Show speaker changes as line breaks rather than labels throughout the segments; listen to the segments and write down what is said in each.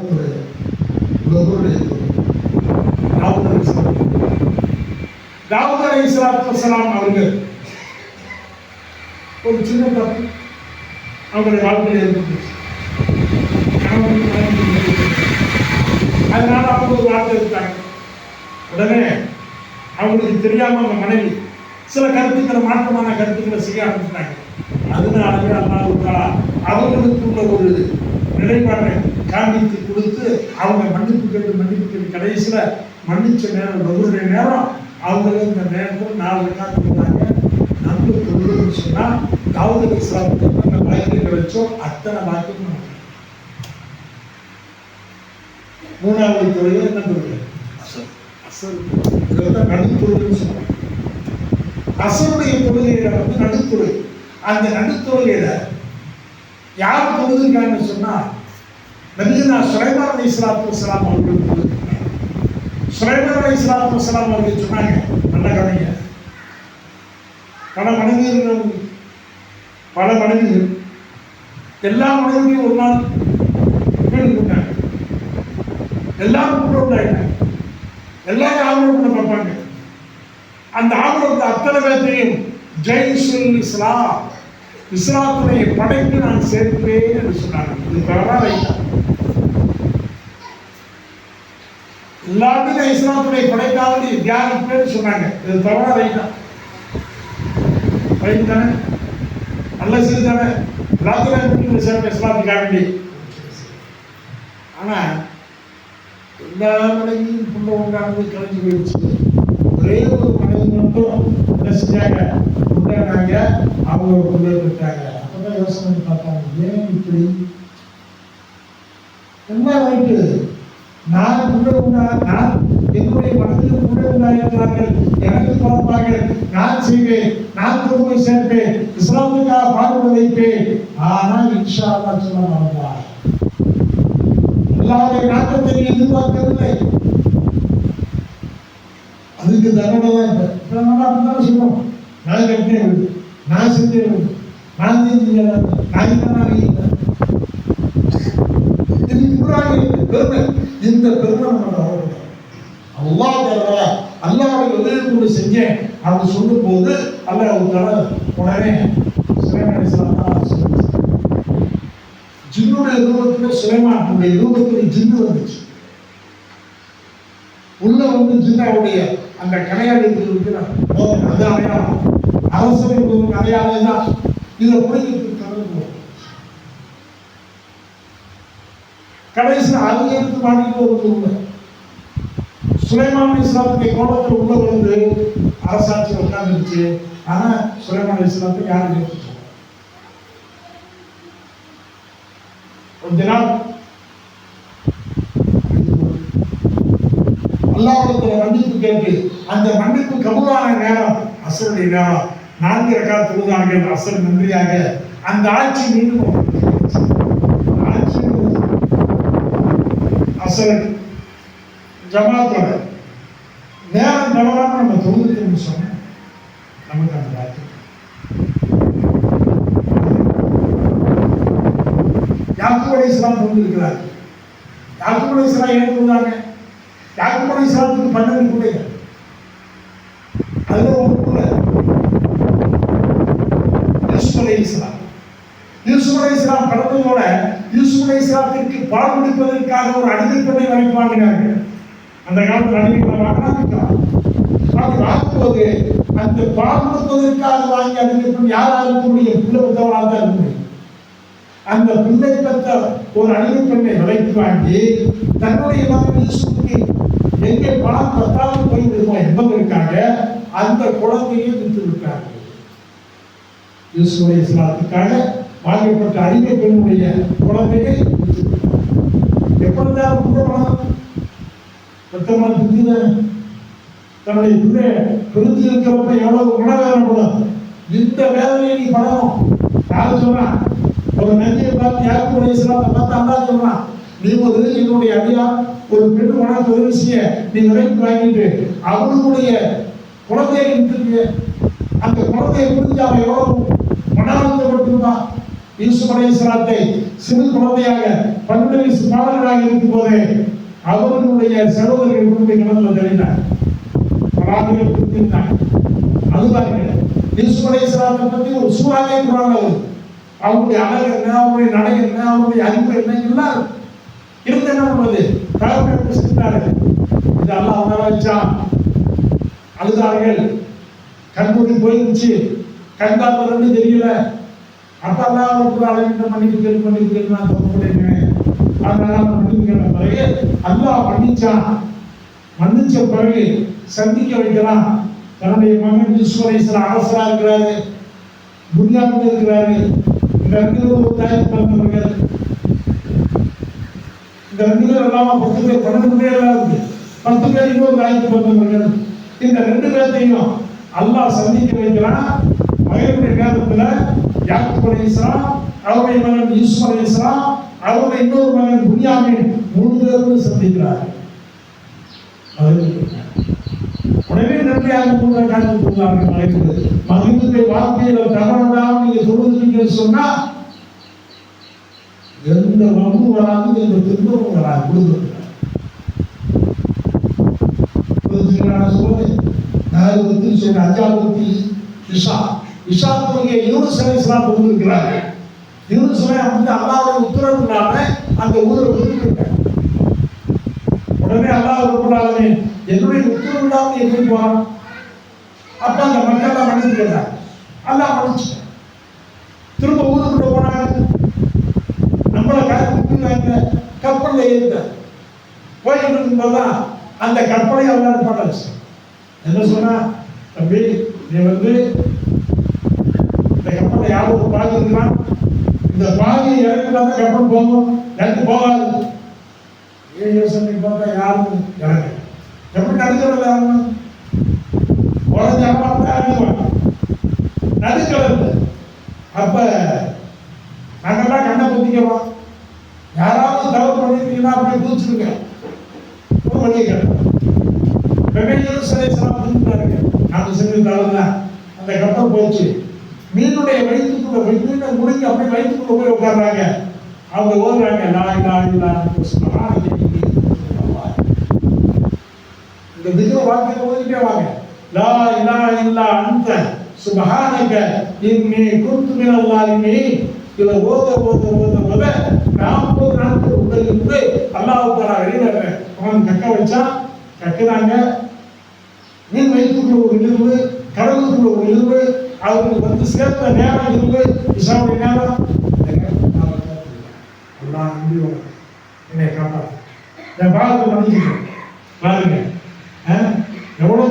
உலகோடு தாவூத் அலைஹிஸ்ஸலாம். தாவூத் அலைஹிஸ்ஸலாத்து வஸ்ஸலாம் அவர்கள் ஒரு சின்ன தப்பு அவங்களுடைய வாழ்க்கையில் இருந்துச்சு அதனால அவங்க ஒரு வார்த்தை இருக்காங்க உடனே அவங்களுக்கு தெரியாம அவங்க மனைவி சில கருத்துக்களை மாற்றமான கருத்துக்களை செய்ய ஆரம்பிச்சிட்டாங்க அதனாலவே அல்லாஹ் அவங்களுக்குள்ள ஒரு நிலைப்பாட்டை காண்பித்து கொடுத்து அவங்க மன்னிப்பு கேட்டு மன்னிப்பு கேட்டு கடைசியில மன்னிச்ச நேரம் ஒவ்வொரு நேரம் அவங்களும் இந்த நேரத்தில் நாலு காத்து போனாங்க நம்ம தொழுதுன்னு சொன்னா தாவூத் இஸ்லாமுக்கு எத்தனை வாய்ப்பு கிடைச்சோ அத்தனை வாய்ப்பு மூணாவது தொழில் என்ன தொழில் அசல் இதுதான் நடுத்தொழில்னு சொல்றாங்க அசருடைய தொழுகையில வந்து நடுத்தொழில். அந்த நடுத்தொழுகையில யார் தொழுதுருக்காங்கன்னு சொன்னா நபியுனா சுலைமான் அலி இஸ்லாத்து வசலாம் அவர்கள் தொழுதுருக்காங்க சுலைமான் அலி இஸ்லாத்து வசலாம் அவர்கள் சொன்னாங்க நல்ல கவனிங்க பல மனிதர்கள் பல மனிதர்கள் எல்லா மனிதர்களையும் ஒரு நாள் வீடு கூட்டாங்க எல்லாரும் கூட உண்டாயிட்டாங்க எல்லாரும் ஆவணம் பண்ண பார்ப்பாங்க அந்த ஆவணத்தை அத்தனை பேர்த்தையும் ஜெய்சுல் இஸ்லாம் இஸ்லாத்துடைய படைப்பு நான் சேர்ப்பேன் என்று சொன்னாங்க இது தவறா ரைட்டா எல்லாத்தையும் இஸ்லாத்துடைய படைக்காவது தியானிப்பேன்னு சொன்னாங்க. இது தவறாக ரைட்டா ரைட் தானே? நல்ல செய்தி தானே? எல்லாத்தையும் சேர்ப்பேன் இஸ்லாத்துக்காக வேண்டி எல்லா மனைவியும் புள்ள உண்டானது கலைஞ்சு போயிடுச்சு. ஒரே ஒரு மனைவி மட்டும் அவங்க ஒரு பிள்ளை விட்டாங்க அப்பதான் யோசனை பார்த்தாங்க ஏன் இப்படி என்ன ரைட்டு நான் புள்ள உண்டா நான் என்னுடைய மனதில் புள்ள உண்டாயிருக்கிறார்கள் எனக்கு நான் செய்வேன் நான் கொண்டு போய் சேர்ப்பேன் இஸ்லாமுக்காக பாடுபட வைப்பேன் ஆனால் இன்ஷா அல்லாஹ் சொல்ல மாட்டார் அல்லாவுடைய நாட்டத்தை எதிர்பார்க்கவில்லை அதுக்கு தண்டனை தான் சொல்லுவோம்? நான் கட்டினே நான் செஞ்சேன் நான் செஞ்சேன் நான் தான் பெருமை. இந்த பெருமை நம்ம வரக்கூடாது அல்லாஹ் தரவா உதவி செஞ்சேன் அவங்க சொல்லும் போது அல்ல தர உடனே சிலைமணி சொல்லுங்க ஜின்னுடைய ரூபத்துல சுலைமானுடைய ரூபத்துல ஜின்னு வந்துச்சு. வந்து ஜின்னாவுடைய அந்த கடையாளி அது. அடையாளம். அரசு அடையாளம் தான் இதை புரிஞ்சுட்டு கடந்து கடைசி அது மாட்டிட்டு ஒரு உண்மை. சுலைமான் இஸ்லாத்துடைய கோபத்தில் உள்ள வந்து அரசாட்சி உட்கார்ந்துருச்சு. ஆனா சுலைமான் இஸ்லாத்தை யாரும் எடுத்து கொஞ்ச நாள் அல்லாஹ்விடத்துல மன்னிப்பு கேட்டு அந்த மண்ணுக்கு கபூலான நேரம் அசருடைய நேரம். நான்கு ரக்கா தொழுதார்கள் அசர் நன்றியாக அந்த ஆட்சி மீண்டும் ஆட்சி அசர் ஜமாத்தோட நேரம் தவறாம நம்ம தொழுதுன்னு சொன்னோம் நமக்கு அந்த ஆட்சி யாக்கூப் அலை இஸ்லாம் கொண்டிருக்கிறார் யாக்கூப் அலை இஸ்லாம் ஏன் கொண்டாங்க யாக்கூப் அலை இஸ்லாத்துக்கு பன்னெண்டு பிள்ளைகள் அதுல ஒரு பிள்ளை யூசுப் அலை இஸ்லாம் யூசுப் அலை இஸ்லாம் பிறந்ததோட யூசுப் அலை இஸ்லாத்திற்கு பால் குடிப்பதற்காக ஒரு அடிமை பெண்ணை அந்த காலத்தில் அடிமை வாங்கினாங்க அந்த பால் கொடுப்பதற்காக வாங்கி அடிமை பெண் யாராக இருக்க பிள்ளை உத்தவராக தான் இருக்க. முடியும் அந்த பிள்ளை பெற்ற ஒரு அடிமை பெண்ணை விலைக்கு வாங்கி தன்னுடைய மகன் யூசுஃபுக்கு எங்கே பணம் பத்தாமல் போய் விடுவோம் என்பதற்காக அந்த குழந்தையை விட்டு விட்டாங்க யூசுஃப் இஸ்லாத்துக்காக வாங்கப்பட்ட அடிமை பெண்ணுடைய குழந்தையை எப்பொழுதாவது விட்டாங்க எப்படிதான் உள்ள பணம் பெத்தமான பிந்தின தன்னுடைய பிள்ளை பிரிஞ்சு இருக்கிறப்ப எவ்வளவு குணவேதனைப்படும் இந்த வேதனையை நீ படணும். யாரும் சொல்றான் ஒரு நந்தியை பார்த்து யாருக்கு ஒரு இஸ்லாத்தை பார்த்து அல்லா சொல்றான் நீ ஒரு என்னுடைய அடியா ஒரு பெண் உனக்கு உதவி செய்ய நீ விலைக்கு வாங்கிட்டு அவனுடைய குழந்தையை விட்டுருக்கு அந்த குழந்தையை புரிஞ்சு அவன் எவ்வளவு மனாந்தப்பட்டிருந்தான் யூசுப் அலைஹிஸ்ஸலாத்தை சிறு குழந்தையாக பன்னெண்டு வயசு பாலகராக இருக்கும் போதே அவர்களுடைய சகோதரர்கள் கொண்டு கிணத்துல தெரிந்தார் பராதிகள் கொடுத்திருந்தார் அதுதான் யூசுப் அலைஹிஸ்ஸலாத்தை பத்தி ஒரு சூறாவே குரான் அவருடைய அழகு என்ன? அவருடைய நடை என்ன? அவருடைய அறிவு என்ன? எல்லாம் இருந்து என்ன பண்ணுவது தகவல் செஞ்சாரு இது அல்லாஹ் உணர வச்சான் அழுதார்கள். கண்மூடி போயிருந்துச்சு. கண் பார்த்ததுன்னு தெரியல. அப்ப அல்லாஹ் ஒரு அழகின்ற மன்னிப்பு கேள்வி நான் தப்பு பண்ணிருக்கேன் அதனால நான் பிறகு அல்லாஹ் மன்னிச்சான் மன்னிச்ச பிறகு சந்திக்க வைக்கலாம். தன்னுடைய மகன் யூசுவரேஸ்வர அரசரா இருக்கிறாரு. புனியாவில் இருக்கிறாரு. இந்த ரெண்டு ஒரு தாய்க்கு பிறந்தவர்கள். இந்த இல்லாம பத்து பேர் பன்னெண்டு பேர் எல்லாம் பத்து பேர் இன்னொரு தாய்க்கு பிறந்தவர்கள் இந்த ரெண்டு பேர்த்தையும் அல்லாஹ் சந்திக்க வைக்கிறான். மகனுடைய நேரத்துல யாக்கூப் அலைஹிஸ்ஸலாம் அவருடைய மகன் யூசுப் இஸ்லாம் அவருடைய இன்னொரு மகன் புனியாமின் மூணு சந்திக்கிறார் சந்திக்கிறார்கள். உடனே நன்மையாக கூட காட்சி கொண்டார்கள் மகிழ்ந்து மகிழ்ந்துடைய வார்த்தையில தவறாமல் நீங்க சொல்லுறீங்கன்னு சொன்னா எந்த வம்பு வராது எந்த துன்பமும் வராது கொடுத்துருக்கிறார் புரிஞ்சுங்களா நான் சொல்றேன் நான் இஷா இஷா. தொகையை யூனுஸ் அலைஹிஸ்ஸலாம் கொடுத்திருக்கிறாங்க யூனுஸ் அலை வந்து அல்லாஹ்வுடைய உத்தரவு இல்லாம அந்த ஊரை விட்டுருக்காங்க உடனே அல்லாஹ் ரப்பல் என்னுடைய உத்தரவு இல்லாமல் எப்படி போறான் அப்ப அந்த மக்கள் எல்லாம் மன்னிச்சு கேட்டாங்க. அல்லாஹ் மன்னிச்சுட்டான் திரும்ப ஊருக்குள்ள போனாங்க. நம்மளை காத்து கப்பல்ல ஏறிட்டார் போயிட்டு இருக்கும்போதுதான் அந்த கற்பனை அவரால் பாட்டாச்சு என்ன சொன்னா தம்பி நீ வந்து இந்த கப்பலை யாரும் பாதி இந்த பாதி இறக்குனா தான் கப்பல் போகும் எனக்கு போகாது ஏன் யோசனை பார்த்தா யாரும் இறங்க எப்படி நடக்கிறது யாரும் உடஞ்ச அம்மா தான் நடுக்கிறது அப்ப நாங்கெல்லாம் கண்ணை குத்திக்கிறோம் பண்ணிருக்கீங்கன்னா அப்படியே குதிச்சிருங்க ஒரு வழியை வெவ்வேறு சிலை சிலம் புரிஞ்சுட்டாருங்க நாங்கள் செஞ்ச அந்த கப்பல் போச்சு. மீனுடைய வயிற்றுக்குள்ள போய் மீனை முடிஞ்சு அப்படியே வயிற்றுக்குள்ள போய் உட்கார்றாங்க. அவங்க ஓடுறாங்க. நாய் நாய் நாய். இந்த திகிற வாக்கியத்தை ஓதிட்டே வாங்க. லா இலா இல்லா அந்த சுபஹானக. இன்னி குன்து மினல் லாலிமீன் இதை ஓத ஓத ஓத ஓத நாற்பது நாட்கள் உள்ள இருந்து அல்லாஹ் தாலா வெளியில அவன் கற்கிறாங்க. வச்சா கக்குறாங்க மீன் வயிற்றுக்குள்ள ஒரு இழிவு கடலுக்குள்ள ஒரு இழிவு அவருக்கு வந்து சேர்த்த நேரம். இழிவு இசாவுடைய நேரம் நான் என்னை காப்பாற்று என் பாகத்தை மன்னிக்கிறேன் பாருங்க. ஆ?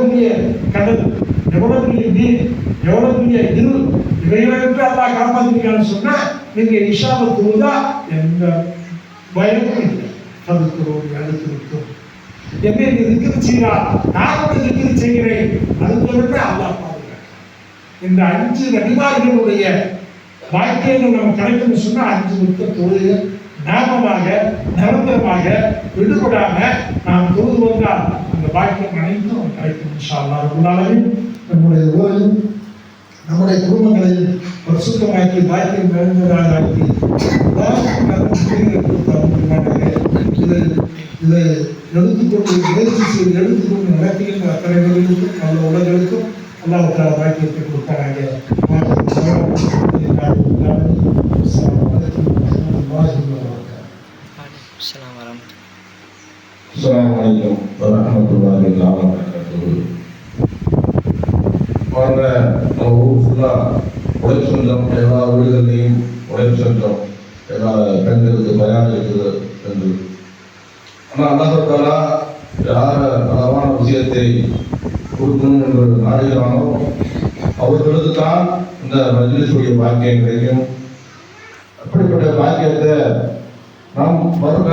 பெரிய கடல் எவ்வளவு பெரிய மீன் எவ்வளவு பெரிய இருள் இவைகளை விட்டு அல்லாஹ் காப்பாத்திருக்கான்னு சொன்னா நீங்க இஷாவை தொழுதா எந்த பயமும் இல்லை. என்னை நீ திக்கிற செய்யா நான் உன்னை திக்கிற செய்கிறேன். அதுக்கு விட்டு அல்லாஹ் இந்த அஞ்சு நபிமார்களுடைய வாக்கியங்கள் நம்ம கிடைக்கும்னு சொன்னா அஞ்சு முத்த தொழுது நாமமாக நிரந்தரமாக விடுபடாம நாம் தொழுது வந்தால் அந்த பாக்கியம் அனைத்தும் நமக்கு கிடைக்கும் இன்ஷால்லா அல்லாஹ் ரப்பல் ஆலமீன். நம்முடைய ஊரையும் நம்முடைய குடும்பங்களையும் பரிசுத்தமாக்கி பாக்கியம் நிறைந்ததாக ஆக்கி எல்லாருக்கும் இதை எடுத்துக்கொண்டு முயற்சி செய்து எடுத்துக்கொண்டு நடத்துகின்ற அத்தனை பேர்களுக்கும் நல்ல உலகளுக்கும் அல்லாஹ் தாலா பாக்கியத்தை கொடுத்தாங்க
السلام ورحمة الله
السلام عليكم ورحمة الله تعالى وبركاته போன்ற நம்ம ஊர் ஃபுல்லாக உழைப்பு செஞ்சோம் எல்லா வீடுகள்லையும் உழைப்பு செஞ்சோம் எல்லா பெண்களுக்கு பயான் இருக்குது என்று ஆனால் அல்லாஹாலா யார அளவான விஷயத்தை கொடுக்கணும் என்று நாடுகிறானோ அவர்களுக்கு தான் இந்த மஜ்லிஸுடைய பாக்கியம் கிடைக்கும். அப்படிப்பட்ட பாக்கியத்தை நாம் வரும்